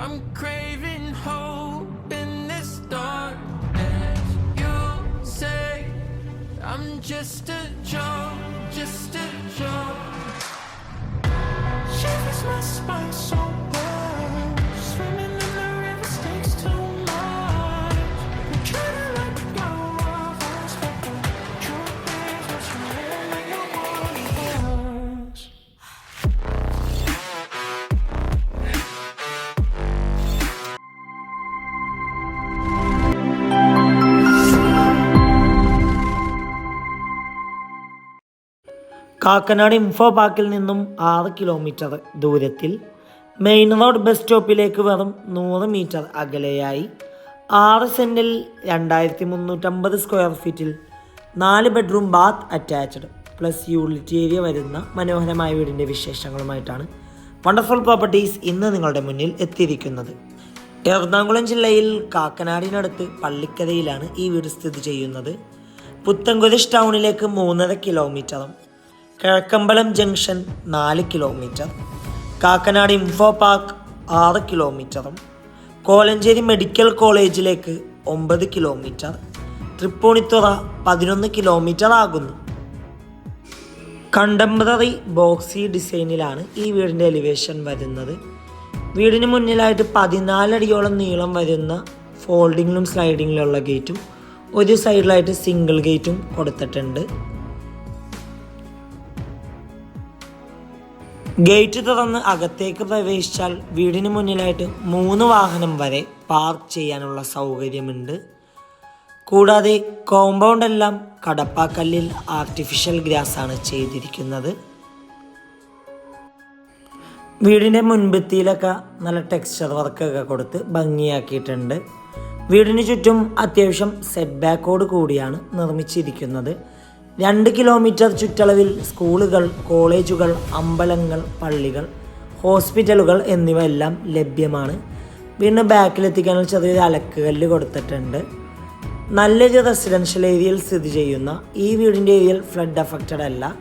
I'm craving hope in this dark darkness. You say I'm just a joke, just a joke. Shivers my spine so Kakkanad info പാർക്കിൽ നിന്നും ആറ് kilometre ദൂരത്തിൽ main road bus സ്റ്റോപ്പിലേക്ക് വെറും നൂറ് metre അകലെയായി. ആറ് സെന്റിൽ രണ്ടായിരത്തി മുന്നൂറ്റമ്പത് സ്ക്വയർ ഫീറ്റിൽ നാല് bedroom bath attached plus unit area വരുന്ന മനോഹരമായ വീടിന്റെ വിശേഷങ്ങളുമായിട്ടാണ് വണ്ടർഫുൾ പ്രോപ്പർട്ടീസ് ഇന്ന് നിങ്ങളുടെ മുന്നിൽ എത്തിയിരിക്കുന്നത്. എറണാകുളം ജില്ലയിൽ കാക്കനാടിനടുത്ത് പള്ളിക്കരയിലാണ് ഈ വീട് സ്ഥിതി ചെയ്യുന്നത്. പുത്തൻകുരിശ് ടൗണിലേക്ക് മൂന്നര കിലോമീറ്ററും കിഴക്കമ്പലം ജംഗ്ഷൻ നാല് കിലോമീറ്റർ കാക്കനാട് ഇൻഫോ പാർക്ക് ആറ് കിലോമീറ്ററും കോലഞ്ചേരി മെഡിക്കൽ കോളേജിലേക്ക് ഒമ്പത് കിലോമീറ്റർ തൃപ്പൂണിത്തുറ പതിനൊന്ന് കിലോമീറ്റർ ആകുന്നു. കണ്ടംപററി ബോക്സി ഡിസൈനിലാണ് ഈ വീടിന്റെ എലിവേഷൻ വരുന്നത്. വീടിന് മുന്നിലായിട്ട് പതിനാലടിയോളം നീളം വരുന്ന ഫോൾഡിങ്ങിലും സ്ലൈഡിങ്ങിലുള്ള ഗേറ്റും ഒരു സൈഡിലായിട്ട് സിംഗിൾ ഗേറ്റും കൊടുത്തിട്ടുണ്ട്. ഗേറ്റ് തുറന്ന് അകത്തേക്ക് പ്രവേശിച്ചാൽ വീടിന് മുന്നിലായിട്ട് മൂന്ന് വാഹനം വരെ പാർക്ക് ചെയ്യാനുള്ള സൗകര്യമുണ്ട്. കൂടാതെ കോമ്പൗണ്ട് എല്ലാം കടപ്പാക്കല്ലിൽ ആർട്ടിഫിഷ്യൽ ഗ്രാസ് ആണ് ചെയ്തിരിക്കുന്നത്. വീടിന്റെ മുൻപത്തിയിലൊക്കെ നല്ല ടെക്സ്ചർ വർക്കൊക്കെ കൊടുത്ത് ഭംഗിയാക്കിയിട്ടുണ്ട്. വീടിന് ചുറ്റും അത്യാവശ്യം സെറ്റ് ബാക്കോട് കൂടിയാണ് നിർമ്മിച്ചിരിക്കുന്നത്. രണ്ട് കിലോമീറ്റർ ചുറ്റളവിൽ സ്കൂളുകൾ കോളേജുകൾ അമ്പലങ്ങൾ പള്ളികൾ ഹോസ്പിറ്റലുകൾ എന്നിവ എല്ലാം ലഭ്യമാണ്. വീണ്ടും ബാക്കിലെത്തിക്കാനുള്ള ചെറിയൊരു അലക്കുകല്ല് കൊടുത്തിട്ടുണ്ട്. നല്ലൊരു റെസിഡൻഷ്യൽ ഏരിയയിൽ സ്ഥിതി ചെയ്യുന്ന ഈ വീടിന്റെ ഏരിയയിൽ ഫ്ലഡ് അഫക്റ്റഡ് അല്ല.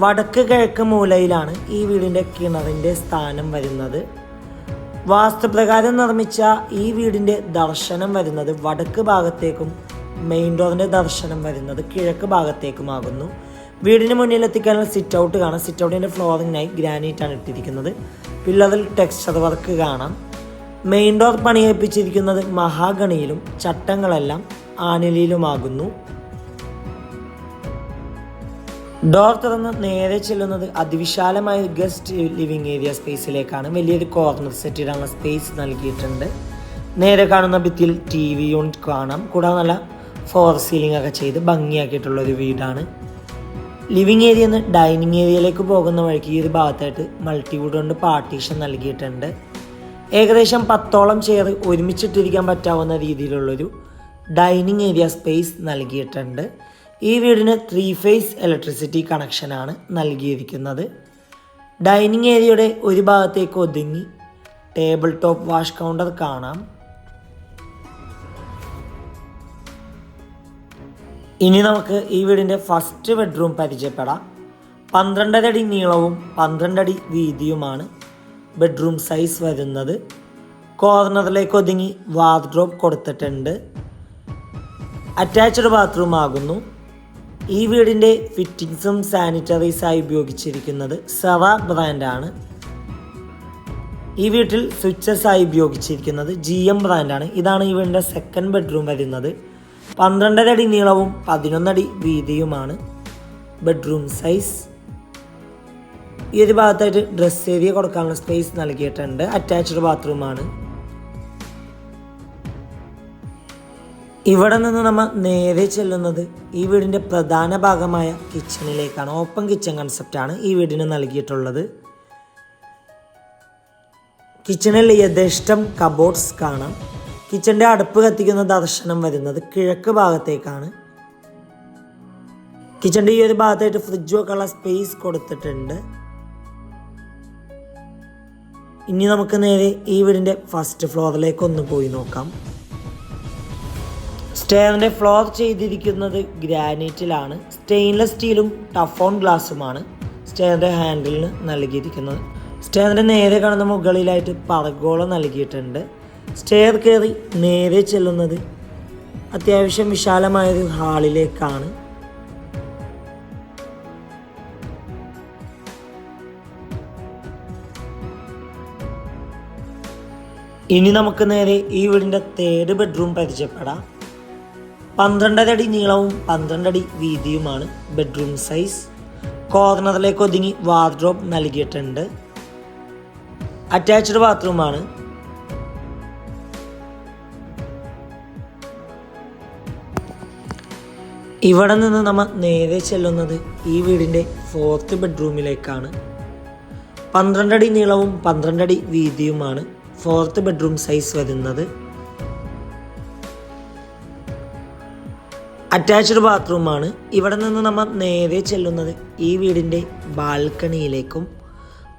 വടക്ക് കിഴക്ക് മൂലയിലാണ് ഈ വീടിന്റെ കിണറിന്റെ സ്ഥാനം വരുന്നത്. വാസ്തുപ്രകാരം നിർമ്മിച്ച ഈ വീടിന്റെ ദർശനം വരുന്നത് വടക്ക് ഭാഗത്തേക്കും മെയിൻ ഡോറിന്റെ ദർശനം വരുന്നത് കിഴക്ക് ഭാഗത്തേക്കുമാകുന്നു. വീടിന് മുന്നിൽ എത്തിക്കാനുള്ള സിറ്റ് ഔട്ട് കാണാം സിറ്റ് ഔട്ടിന്റെ ഫ്ലോറിങ്ങിനായി ഗ്രാനൈറ്റ് ആണ് ഇട്ടിരിക്കുന്നത്. പിള്ളറിൽ ടെക്സ്ചർ വർക്ക് കാണാം. മെയിൻ ഡോർ പണിയേൽപ്പിച്ചിരിക്കുന്നത് മഹാഗണിയിലും ചട്ടങ്ങളെല്ലാം ആനിലിയിലുമാകുന്നു. ഡോർ തുറന്ന് നേരെ ചെല്ലുന്നത് അതിവിശാലമായ ഗസ്റ്റ് ലിവിംഗ് ഏരിയ സ്പേസിലേക്കാണ് വലിയൊരു കോർണർ സെറ്റ് ഇടാനുള്ള സ്പേസ് നൽകിയിട്ടുണ്ട്. നേരെ കാണുന്ന ഭിത്തിയിൽ ടി വി യൂണിറ്റ് കാണാം. കൂടാതെ നല്ല ഫോർ സീലിംഗ് ഒക്കെ ചെയ്ത് ഭംഗിയാക്കിയിട്ടുള്ള ഒരു വീടാണ് ലിവിങ് ഏരിയ നിന്ന് ഡൈനിങ് ഏരിയയിലേക്ക് പോകുന്ന വഴിക്ക് ഈ ഒരു ഭാഗത്തായിട്ട് മൾട്ടിവുഡ് കൊണ്ട് പാർട്ടീഷൻ നൽകിയിട്ടുണ്ട്. ഏകദേശം പത്തോളം ചെയർ ഒരുമിച്ചിട്ടിരിക്കാൻ പറ്റാവുന്ന രീതിയിലുള്ളൊരു ഡൈനിങ് ഏരിയ സ്പേസ് നൽകിയിട്ടുണ്ട്. ഈ വീടിന് ത്രീ ഫേസ് ഇലക്ട്രിസിറ്റി കണക്ഷനാണ് നൽകിയിരിക്കുന്നത്. ഡൈനിങ് ഏരിയയുടെ ഒരു ഭാഗത്തേക്ക് ഒതുങ്ങി ടേബിൾ ടോപ്പ് വാഷ് കൗണ്ടർ കാണാം. ഇനി നമുക്ക് ഈ വീടിന്റെ ഫസ്റ്റ് ബെഡ്റൂം പരിചയപ്പെടാം. പന്ത്രണ്ടര അടി നീളവും പന്ത്രണ്ടടി വീതിയുമാണ് ബെഡ്റൂം സൈസ് വരുന്നത്. കോർണറിലേക്ക് ഒതുങ്ങി വാർഡ്രോബ് കൊടുത്തിട്ടുണ്ട്. അറ്റാച്ച്ഡ് ബാത്റൂം ആകുന്നു. ഈ വീടിന്റെ ഫിറ്റിങ്സും സാനിറ്ററീസായി ഉപയോഗിച്ചിരിക്കുന്നത് സെവ ബ്രാൻഡാണ് ഈ വീട്ടിൽ സ്വിച്ചസ് ആയി ഉപയോഗിച്ചിരിക്കുന്നത് ജി എം ബ്രാൻഡാണ് ഇതാണ് ഈ വീടിന്റെ സെക്കൻഡ് ബെഡ്റൂം വരുന്നത്. പന്ത്രണ്ടര അടി നീളവും പതിനൊന്നടി വീതിയുമാണ്. ബെഡ്റൂം സൈസ് ഈ ഒരു ഭാഗത്തായിട്ട് ഡ്രസ് ഏരിയ കൊടുക്കാനുള്ള സ്പേസ് നൽകിയിട്ടുണ്ട്. അറ്റാച്ച്ഡ് ബാത്റൂമാണ് ഇവിടെ നിന്ന് നമ്മൾ നേരെ ചെല്ലുന്നത് ഈ വീടിന്റെ പ്രധാന ഭാഗമായ കിച്ചണിലേക്കാണ് ഓപ്പൺ കിച്ചൺ കൺസെപ്റ്റാണ് ഈ വീടിന് നൽകിയിട്ടുള്ളത്. കിച്ചണിൽ യഥേഷ്ടം കബോർഡ്സ് കാണാം. കിച്ചന്റെ അടുപ്പ് കത്തിക്കുന്ന ദർശനം വരുന്നത് കിഴക്ക് ഭാഗത്തേക്കാണ്. കിച്ചന്റെ ഈ ഒരു ഭാഗത്തായിട്ട് ഫ്രിഡ്ജ് വെക്കാനുള്ള സ്പേസ് കൊടുത്തിട്ടുണ്ട്. ഇനി നമുക്ക് നേരെ ഈ വീടിന്റെ ഫസ്റ്റ് ഫ്ലോറിലേക്ക് ഒന്ന് പോയി നോക്കാം. സ്റ്റെയറിന്റെ ഫ്ലോർ ചെയ്തിരിക്കുന്നത് ഗ്രാനൈറ്റിലാണ്. സ്റ്റെയിൻലെസ് സ്റ്റീലും ടഫ് ഓൺ ഗ്ലാസ്സുമാണ് സ്റ്റെയറിന്റെ ഹാൻഡിലിന് നൽകിയിരിക്കുന്നത്. സ്റ്റെയറിന്റെ നേരെ കാണുന്ന മുകളിലായിട്ട് പറഗോളം നൽകിയിട്ടുണ്ട്. സ്റ്റെയർ കയറി നേരെ ചെല്ലുന്നത് അത്യാവശ്യം വിശാലമായൊരു ഹാളിലേക്കാണ്. ഇനി നമുക്ക് നേരെ ഈ വീടിന്റെ തേർഡ് ബെഡ്റൂം പരിചയപ്പെടാം. പന്ത്രണ്ടരടി നീളവും പന്ത്രണ്ടടി വീതിയുമാണ് ബെഡ്റൂം സൈസ് കോർണറിലേക്ക് ഒതുങ്ങി വാർഡ്രോബ് നൽകിയിട്ടുണ്ട്. അറ്റാച്ച്ഡ് ബാത്റൂമാണ് ഇവിടെ നിന്ന് നമ്മൾ നേരെ ചെല്ലുന്നത് ഈ വീടിന്റെ ഫോർത്ത് ബെഡ്റൂമിലേക്കാണ് പന്ത്രണ്ടടി നീളവും പന്ത്രണ്ടടി വീതിയുമാണ് ഫോർത്ത് ബെഡ്റൂം സൈസ് വരുന്നത്. അറ്റാച്ച്ഡ് ബാത്റൂമാണ് ഇവിടെ നിന്ന് നമ്മൾ നേരെ ചെല്ലുന്നത് ഈ വീടിന്റെ ബാൽക്കണിയിലേക്കും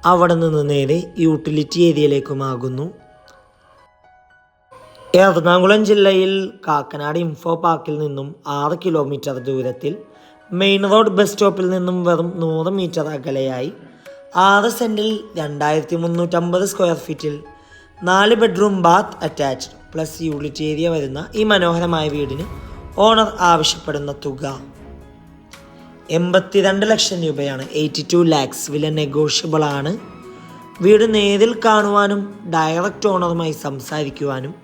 അവിടെ നിന്ന് നേരെ യൂട്ടിലിറ്റി ഏരിയയിലേക്കുമാകുന്നു എറണാകുളം ജില്ലയിൽ കാക്കനാട് ഇൻഫോ പാർക്കിൽ നിന്നും ആറ് കിലോമീറ്റർ ദൂരത്തിൽ മെയിൻ റോഡ് ബസ് സ്റ്റോപ്പിൽ നിന്നും വെറും നൂറ് മീറ്റർ അകലെയായി. ആറ് സെന്റിൽ രണ്ടായിരത്തി മുന്നൂറ്റമ്പത് സ്ക്വയർ ഫീറ്റിൽ നാല് bedroom bath attached plus unit area വരുന്ന ഈ മനോഹരമായ വീടിന് ഓണർ ആവശ്യപ്പെടുന്ന തുക. എൺപത്തിരണ്ട് ലക്ഷം രൂപയാണ്. എയ്റ്റി ടു ലാക്സ് വില നെഗോഷ്യബിൾ ആണ്. വീട് നേരിൽ കാണുവാനും ഡയറക്റ്റ് ഓണറുമായി സംസാരിക്കുവാനും